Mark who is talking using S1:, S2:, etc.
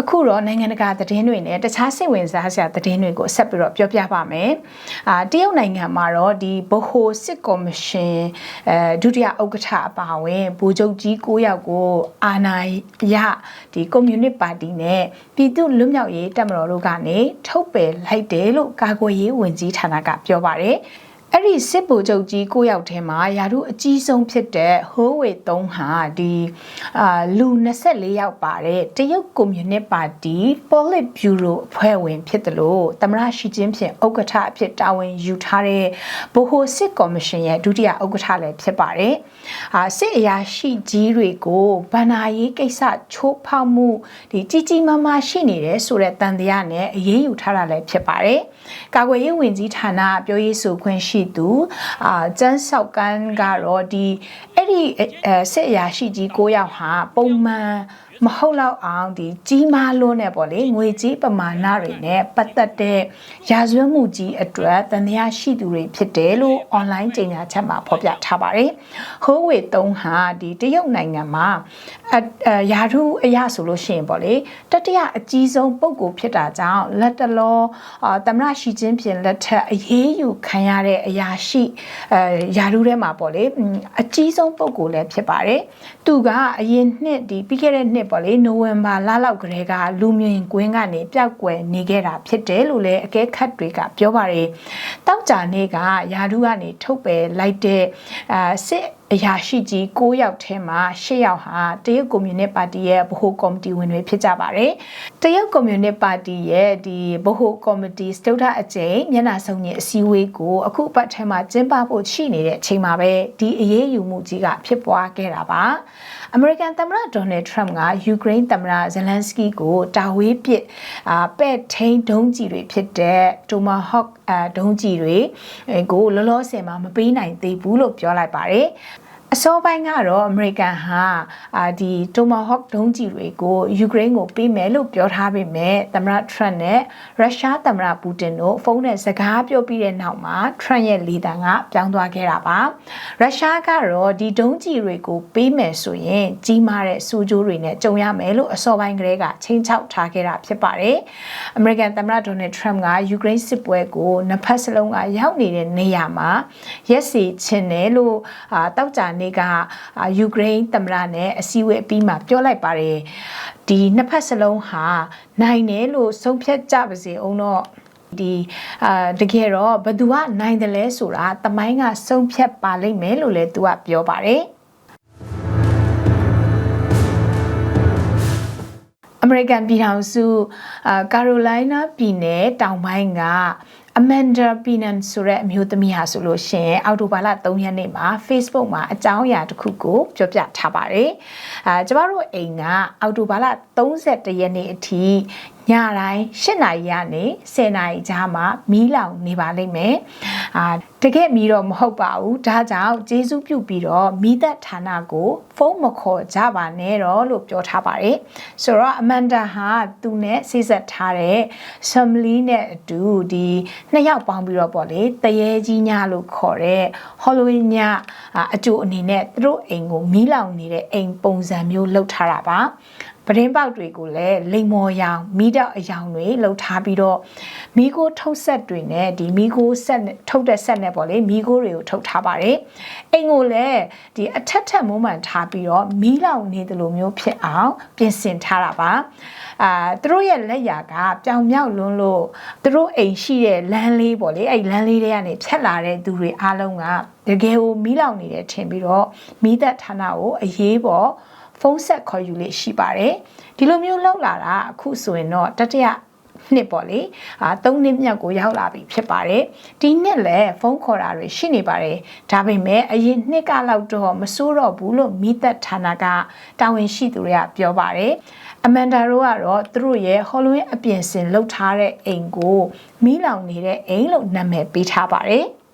S1: အခုတော့နိုင်ငံတကာသတင်းတွေနဲ့တခြားစိတ်ဝင်စားစရာသတင်းတွေကိုဆက်ပြီးတော့ပြောပြပါမယ်။အာတရုတ်နိုင်ငံမှာတော့ဒီဘဟိုစစ်ကော်မရှင်အဲဒုတိယဥက္ကဋ္ဌအပါအဝင်ဗိုလ်ချုပ်ကြီး၉ယောက်ကိုအာဏာရဒီကွန်မြူနစ်ပါတီနဲ့ပြည်သူ့လွတ်မြောက်ရေးတပ်မတော်တို့ကနေထုတ်ပယ်လိုက်တယ်လို့ကာကွယ်ရေးဝန်ကြီးဌာနကပြောပါတယ်။ အဲ့ဒီစစ်ဗိုလ်ချုပ်ကြီးကိုယောက်ထဲမှာယာတို့အကြီးဆုံးဖြစ်တဲ့ဟိုးဝေသုံးဟာဒီအာလူ24ယောက်ပါတဲ့တရုတ်ကွန်မြူနစ်ပါတီ Polit Bureau အဖွဲ့ဝင်ဖြစ်တယ်လို့သမရရှိချင်းဖြင့်ဥက္ကဋ္ဌအဖြစ်တာဝန်ယူထားတဲ့ဗဟိုစစ်ကော်မရှင်ရဲ့ဒုတိယဥက္ကဋ္ဌလည်းဖြစ်ပါတယ်။အာစစ်အရာရှိကြီးတွေကိုဗန္နာရေးကိစ္စချိုးဖောက်မှုဒီကြီးကြီးမားမားရှိနေတယ်ဆိုတဲ့တန်တရားနဲ့အရေးယူထားတာလည်းဖြစ်ပါတယ်။ကာကွယ်ရေးဝန်ကြီးဌာနပြောရေးဆိုခွင့်ရှိသူအာကျန်းဆောက်ကန်းကတော့ဒီအဲ့ဒီစစ်အရာရှိကြီး၉ယောက်ဟာပုံမှန် မဟုတ်တော့အောင်ဒီကြီးမားလွန်းတဲ့ပေါ့လေငွေကြီးပမာဏတွေနဲ့ပတ်သက်တဲ့ရာဇဝတ်မှုကြီးအတွက်တန်တရားရှိသူတွေဖြစ်တယ်လို့ online ကြေညာချက်မှာဖော်ပြထားပါတယ်။ဟိုးဝေတုံးဟာဒီတရုတ်နိုင်ငံမှာအရာထူးအရာဆိုလို့ရှိရင်ပေါ့လေတတိယအကြီးဆုံးပုဂ္ဂိုလ်ဖြစ်တာကြောင့်လက်တလောအာသမရရှိချင်းဖြင့်လက်ထက်အရေးယူခံရတဲ့အရာရှိအဲရာထူးထဲမှာပေါ့လေအကြီးဆုံးပုဂ္ဂိုလ်လည်းဖြစ်ပါတယ်။သူကအရင်နှစ်ဒီပြီးခဲ့တဲ့နှစ်ပေါ့လေနိုဝင်ဘာလလောက်ကလေးကလူမြင်ကွင်းကနေပျောက်ကွယ်နေခဲ့တာဖြစ်တယ်လို့လည်းအကဲခတ်တွေကပြောပါတယ်။တောက်ကြနေ့ကယာဒူးကနေထုတ်ပယ်လိုက်တဲ့အာစစ် အရာရှိကြီး9ယောက်ထဲမှာ10ယောက်ဟာတရုတ်ကွန်မြူနစ်ပါတီရဲ့ဗဟိုကော်မတီဝင်တွေဖြစ်ကြပါတယ်။တရုတ်ကွန်မြူနစ်ပါတီရဲ့ဒီဗဟိုကော်မတီစတုဒ္ဓအကြိမ်မျက်နှာစုံညအစည်းအဝေးကိုအခုပတ်ထဲမှာကျင်းပဖို့ရှိနေတဲ့အချိန်မှာပဲဒီအရေးယူမှုကြီးကဖြစ်ပွားခဲ့တာပါ။အမေရိကန်သမ္မတဒေါ်နယ်ထရမ့်ကယူကရိန်းသမ္မတဇလန်စကီကိုတာဝေးပစ်အာပဲ့ထိန်ဒုံးကြီးတွေဖြစ်တဲ့တိုမာဟော့ အာဒုံးကြီးတွေကိုလောလောဆယ်မှာမပေးနိုင်သေးဘူးလို့ပြောလိုက်ပါတယ် အစောပိုင်းကတော့အမေရိကန်ဟာအာဒီတိုမာဟော့ဒုံးကျည်တွေကိုယူကရိန်းကိုပေးမယ်လို့ပြောထားပေမဲ့သမ္မတထရန့်နဲ့ရုရှားသမ္မတပူတင်တို့ဖုန်းနဲ့စကားပြောပြီးတဲ့နောက်မှာထရန့်ရဲ့လေတံကပြောင်းသွားခဲ့တာပါရုရှားကတော့ဒီဒုံးကျည်တွေကိုပေးမယ်ဆိုရင်ကြီးမားတဲ့စူးကြိုးတွေနဲ့ကြုံရမယ်လို့အစောပိုင်းကတည်းကချိန်ချောက်ထားခဲ့တာဖြစ်ပါတယ်အမေရိကန်သမ္မတဒေါ်နယ်ထရန့်ကယူကရိန်းစစ်ပွဲကိုနှစ်ဖက်စလုံးကရောက်နေတဲ့နေရာမှာရက်စီချင်တယ်လို့အာတောက်ကြနေ့ကယူကရိန်းသမ္မတနဲ့အစည်းအဝေးအပြီးမှာပြောလိုက်ပါတယ်ဒီနှစ်ဖက်စလုံးဟာနိုင်တယ်လို့ဆုံးဖြတ်ကြပါစေအောင်တော့ဒီအာတကယ်တော့ဘသူကနိုင်တယ်လဲဆိုတာတမိုင်းကဆုံးဖြတ်ပါလိမ့်မယ်လို့လည်းသူကပြောပါတယ်အမေရိကန်ပြည်ထောင်စုအာကာရိုလိုင်းနာပြည်နယ်တောင်ပိုင်းက အမန်ဒါပီနန်ဆိုတဲ့အမျိုးသမီးဟာဆိုလို့ရှင်အော်တိုဘာလ3ရက်နေ့မှာ Facebook မှာအကြောင်းအရာတစ်ခုကိုပြောပြထားပါတယ်။အာကျမတို့အိမ်ကအော်တိုဘာလ31ရက်နေ့အထိညတိုင်း8နာရီကနေ10နာရီကြားမှာမီးလောင်နေပါလိမ့်မယ်။ အာတကယ်မီးတော့မဟုတ်ပါဘူး။ဒါကြောင့်ကျေးဇူးပြုပြီးတော့မီးသက်ဌာနကိုဖုန်းမခေါ်ကြပါနဲ့တော့လို့ပြောထားပါတယ်။ဆိုတော့အမန်ဒါဟာသူနဲ့စိစက်ထားတဲ့ Samly နဲ့အတူဒီနှစ်ယောက်ပေါင်းပြီးတော့ပေါ့လေတရေကြီးညလို့ခေါ်တဲ့ Halloween ညအကျိုးအနေနဲ့သူတို့အိမ်ကိုမီးလောင်နေတဲ့အိမ်ပုံစံမျိုးလုပ်ထားတာပါ ပရင်းပေါက်တွေကိုလည်းလိမ်မော်ရောင်မီးတောက်အရောင်တွေလှုပ်ထားပြီးတော့မီးကိုထုတ်ဆက်တွေနဲ့ဒီမီးကိုဆက်ထုတ်တဲ့ဆက်နဲ့ပေါ့လေမီးကိုတွေကိုထုတ်ထားပါတယ်အိမ်ကိုလည်းဒီအထက်ထက်မုံမှန်ထားပြီးတော့မီးလောင်နေတယ်လို့မျိုးဖြစ်အောင်ပြင်ဆင်ထားတာပါအာသူတို့ရဲ့လက်ရာကပြောင်မြောက်လွန်းလို့သူတို့အိမ်ရှိတဲ့လမ်းလေးပေါ့လေအဲ့လမ်းလေးတွေကနေဖြတ်လာတဲ့သူတွေအားလုံးကတကယ်ကိုမီးလောင်နေတယ်ထင်ပြီးတော့မီးသက်ဌာနကိုအရေးပေါ် ဖုန်းဆက်ခေါ်ယူလေးရှိပါတယ်ဒီလိုမျိုးလောက်လာတာအခုဆိုရင်တော့တတိယနှစ်ပေါ့လေအာ၃နှစ်မြောက်ကိုရောက်လာပြီဖြစ်ပါတယ်ဒီနှစ်လည်းဖုန်းခေါ်တာတွေရှိနေပါတယ်ဒါပေမဲ့အရင်နှစ်ကလောက်တော့မစိုးတော့ဘူးလို့မိသက်ဌာနကတာဝန်ရှိသူတွေကပြောပါတယ်အမန်ဒါတို့ကတော့သူတို့ရဲ့ Halloween အပြင်ဆင်လုပ်ထားတဲ့အိမ်ကိုမီးလောင်နေတဲ့အိမ်လို့နာမည်ပေးထားပါတယ်။